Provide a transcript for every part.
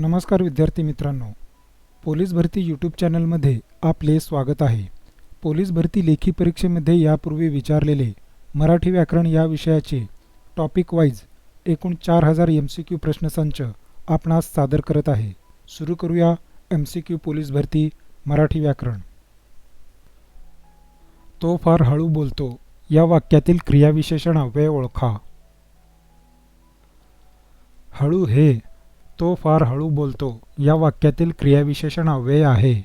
नमस्कार विद्यार्थी मित्रांनो. पोलीस भरती यूट्यूब चॅनलमध्ये आपले स्वागत आहे. पोलीस भरती लेखी परीक्षेमध्ये यापूर्वी विचारलेले मराठी व्याकरण या विषयाचे टॉपिक वाईज एकूण चार हजार एम सी क्यू प्रश्नसंच आपणास सादर करत आहे. सुरू करूया एम सी क्यू पोलीस भरती मराठी व्याकरण. तो फार हळू बोलतो. या वाक्यातील क्रियाविशेषण अव्यय ओळखा. हळू हे तो फार हळू बोलतो. या वाक्यातील क्रियाविशेषण अव्यय आहे.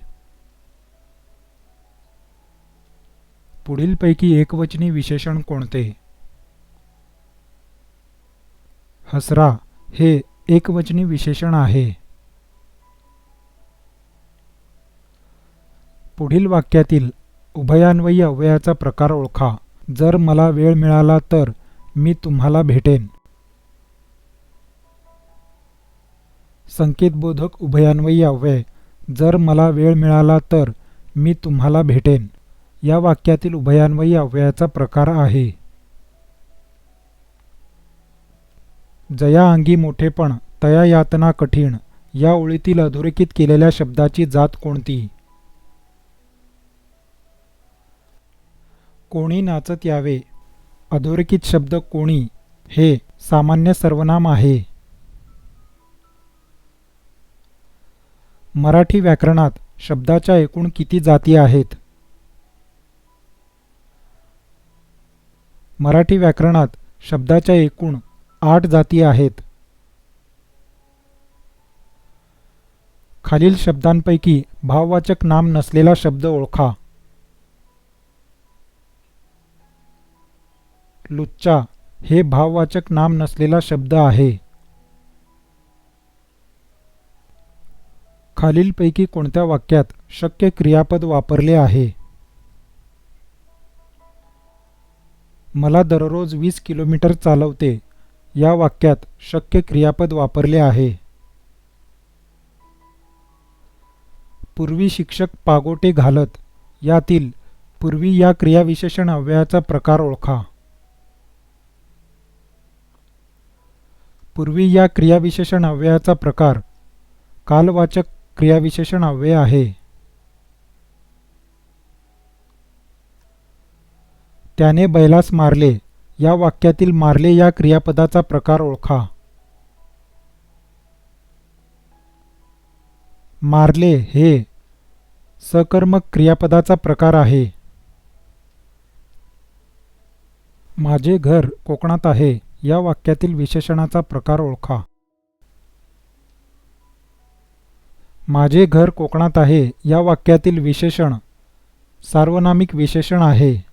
पुढीलपैकी एकवचनी विशेषण कोणते? हसरा हे एकवचनी विशेषण आहे. पुढील वाक्यातील उभयान्वयी अव्ययाचा प्रकार ओळखा. जर मला वेळ मिळाला तर मी तुम्हाला भेटेन. संकेतबोधक उभयान्वयी अव्यय जर मला वेळ मिळाला तर मी तुम्हाला भेटेन. या वाक्यातील उभयान्वयी अव्ययाचा प्रकार आहे. जया अंगी मोठेपण तया यातना कठीण या ओळीतील अधोरेखित केलेल्या शब्दाची जात कोणती? कोणी नाचत यावे? अधोरेखित शब्द कोणी? हे सामान्य सर्वनाम आहे. मराठी व्याकरणात शब्दाच्या एकूण किती जाती आहेत? मराठी व्याकरणात शब्दाच्या एकूण आठ जाती आहेत. खालील शब्दांपैकी भाववाचक नाम नसलेला शब्द ओळखा. लुच्चा हे भाववाचक नाम नसलेला शब्द आहे. खालीलपैकी कोणत्या वाक्यात शक्य क्रियापद वापरले आहे? मला दररोज वीस किलोमीटर चालवते या वाक्यात शक्य क्रियापद वापरले आहे. पूर्वी शिक्षक पागोटे घालत यातील पूर्वी या क्रियाविशेषण अव्ययाचा प्रकार ओळखा. पूर्वी या क्रियाविशेषण अव्ययाचा प्रकार कालवाचक क्रियाविशेषण अव्यय आहे. त्याने बैलास मारले. या वाक्यातील मारले या क्रियापदाचा प्रकार ओळखा. मारले हे सकर्मक क्रियापदाचा प्रकार आहे. माझे घर कोकणात आहे. या वाक्यातील विशेषणाचा प्रकार ओळखा. माझे घर कोकणात आहे या वाक्यातील विशेषण सार्वनामिक विशेषण आहे.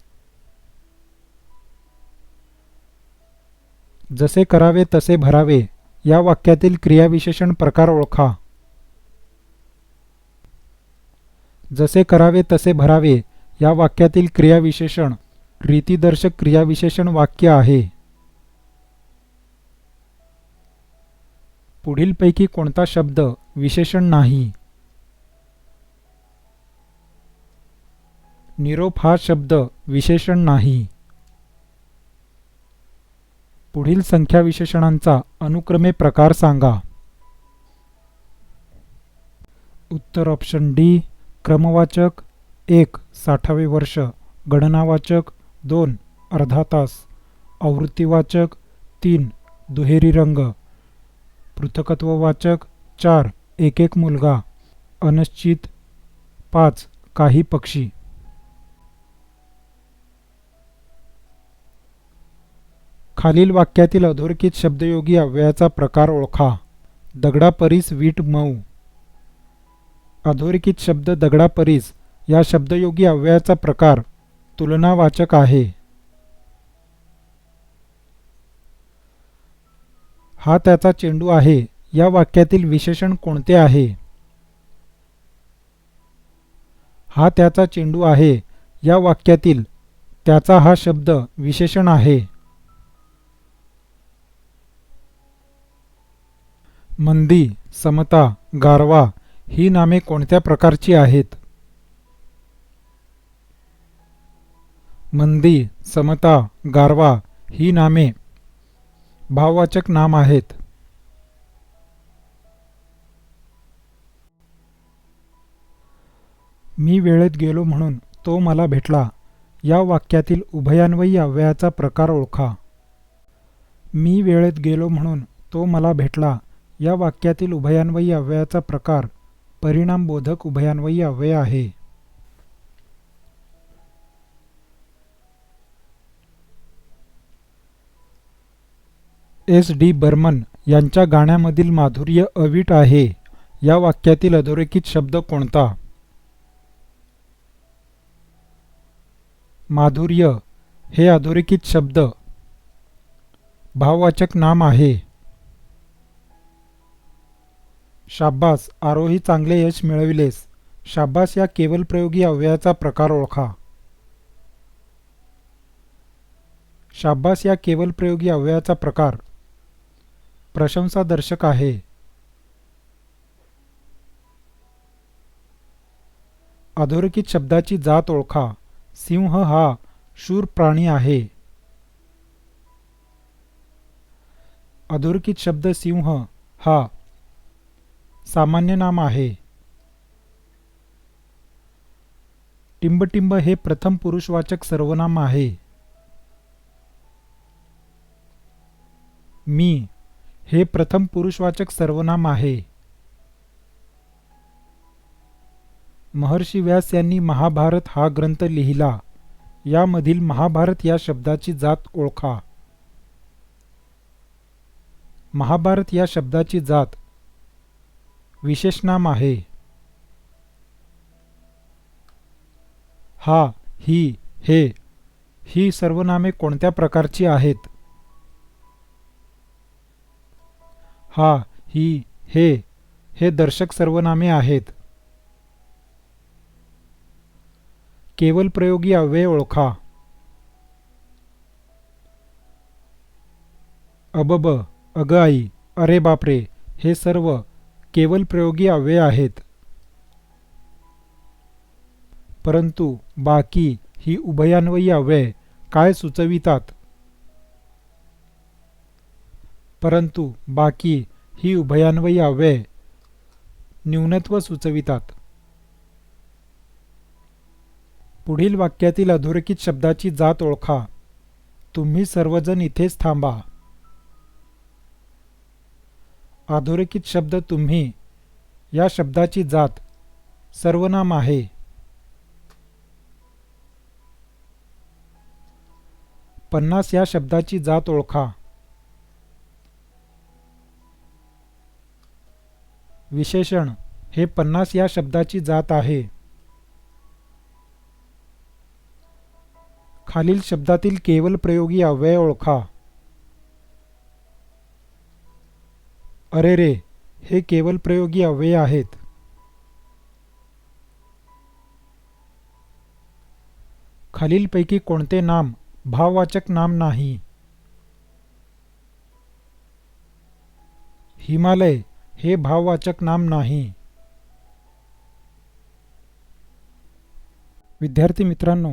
जसे करावे तसे भरावे या वाक्यातील क्रियाविशेषण प्रकार ओळखा. जसे करावे तसे भरावे या वाक्यातील क्रियाविशेषण रीतीदर्शक क्रियाविशेषण वाक्य आहे. पुढीलपैकी कोणता शब्द विशेषण नाही. निरोप हा शब्द विशेषण नाही. पुढील संख्या विशेषणांचा अनुक्रमे प्रकार सांगा. उत्तर ऑप्शन डी क्रमवाचक एक साठावे वर्ष गणनावाचक दोन अर्धा तास आवृत्तीवाचक तीन दुहेरी रंग पृथकत्ववाचक चार एक एक मुलगा अनिश्चित पाच काही पक्षी. खालील वाक्यातील अधोरेखित शब्दयोगी अव्ययाचा प्रकार ओळखा. दगडापरीस वीट मऊ. अधोरेखित शब्द दगडापरीस या शब्दयोगी अव्ययाचा प्रकार तुलनावाचक आहे. हा त्याचा चेंडू आहे. या वाक्यातील विशेषण कोणते आहे? हा त्याचा चेंडू आहे. या वाक्यातील त्याचा हा शब्द विशेषण आहे. मंदी समता गारवा ही नामे कोणत्या प्रकारची आहेत? मंदी समता गारवा ही नामे भाववाचक नाम आहेत. मी वेळेत गेलो म्हणून तो मला भेटला. या वाक्यातील उभयान्वयी अव्ययाचा प्रकार ओळखा. मी वेळेत गेलो म्हणून तो मला भेटला. या वाक्यातील उभयान्वयी अव्ययाचा प्रकार परिणामबोधक उभयान्वयी अव्यय आहे. एस. डी. बर्मन यांच्या गाण्यामधील माधुर्य अवीट आहे. या वाक्यातील अधोरेखित शब्द कोणता? माधुर्य हे अधोरेखित शब्द. भाववाचक नाम आहे. शाब्बास आरोही चांगले यश मिळविलेस. शाब्बास या केवलप्रयोगी अव्ययाचा प्रकार ओळखा. शाब्बास या केवलप्रयोगी अव्ययाचा प्रकार. प्रशंसादर्शक आहे. अधोरेखित शब्दाची जात ओळखा. सिंह हा शूर प्राणी आहे. अधोरेखित शब्द सिंह हा सामान्य नाम आहे. टिंबटिंब हे प्रथम पुरुषवाचक सर्वनाम आहे. मी हे प्रथम पुरुषवाचक सर्वनाम आहे. महर्षी व्यास यांनी महाभारत हा ग्रंथ लिहिला. यामधील महाभारत या शब्दाची जात ओळखा. महाभारत या शब्दाची जात विशेषनाम आहे. हा ही हे ही सर्वनामे कोणत्या प्रकारची आहेत? हा ही हे हे दर्शक सर्वनामे आहेत. केवल प्रयोगी अव्यय ओळखा. अबब अग आई अरे बापरे हे सर्व केवल प्रयोगी अव्यय आहेत. परंतु बाकी ही उभयान्वयी अव्यय काय सुचवितात? परंतु बाकी ही उभयान्वयी अव्यय न्यूनत्व सुचवितात. पुढील वाक्यातील अधोरेखित शब्दाची जात ओळखा. तुम्ही सर्वजण इथेच थांबा. अधोरेखित शब्द तुम्ही. या शब्दाची जात. सर्वनाम आहे. पन्नास या शब्दाची जात ओळखा. विशेषण. हे पन्नास या शब्दाची जात आहे. खालील शब्दातील केवल प्रयोगी अव्यय ओळखा. अरे रे हे केवल प्रयोगी अव्यय आहेत. खालीलपैकी कोणते नाम भाववाचक नाम नाही. हिमालय हे भाववाचक नाम नाही. विद्यार्थी मित्रांनो